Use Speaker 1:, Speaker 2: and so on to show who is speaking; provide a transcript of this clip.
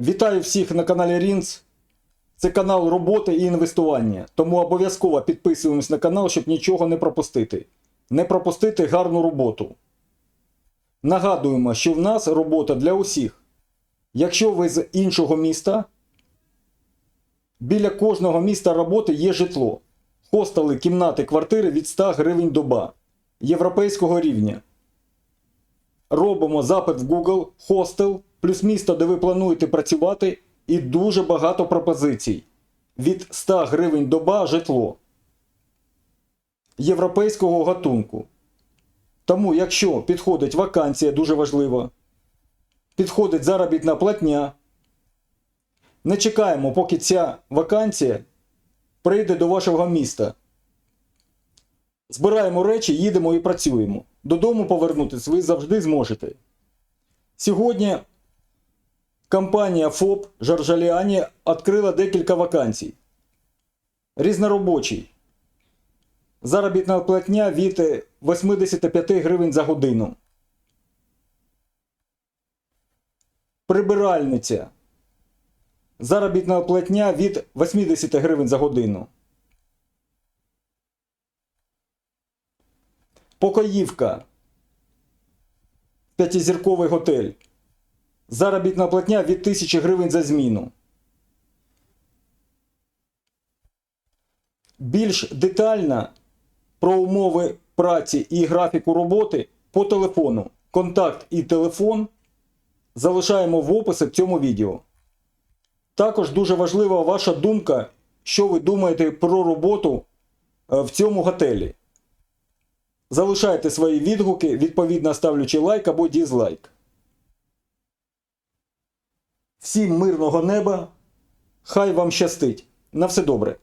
Speaker 1: Вітаю всіх на каналі Рінц. Це канал роботи і інвестування. Тому обов'язково підписуємось на канал, щоб нічого не пропустити. Не пропустити гарну роботу. Нагадуємо, що в нас робота для усіх. Якщо ви з іншого міста, біля кожного міста роботи є житло. Хостели, кімнати, квартири від 100 гривень доба європейського рівня. Робимо запит в Google, хостел, плюс місто, де ви плануєте працювати, і дуже багато пропозицій. Від 100 гривень доба житло європейського гатунку. Тому, якщо підходить вакансія, дуже важливо, підходить заробітна платня, не чекаємо, поки ця вакансія прийде до вашого міста. Збираємо речі, їдемо і працюємо. Додому повернутися ви завжди зможете. Сьогодні компанія ФОП Жаржаліані відкрила декілька вакансій. Різноробочий. Заробітна платня від е, 85 гривень за годину. Прибиральниця. Заробітна платня від 80 гривень за годину. Покоївка. П'ятизірковий готель. Заробітна платня від 1000 гривень за зміну. Більш детально про умови праці і графіку роботи по телефону. Контакт і телефон залишаємо в описі в цьому відео. Також дуже важлива ваша думка, що ви думаєте про роботу е, в цьому готелі. Залишайте свої відгуки, відповідно ставлячи лайк або дізлайк. Всім мирного неба. Хай вам щастить. На все добре.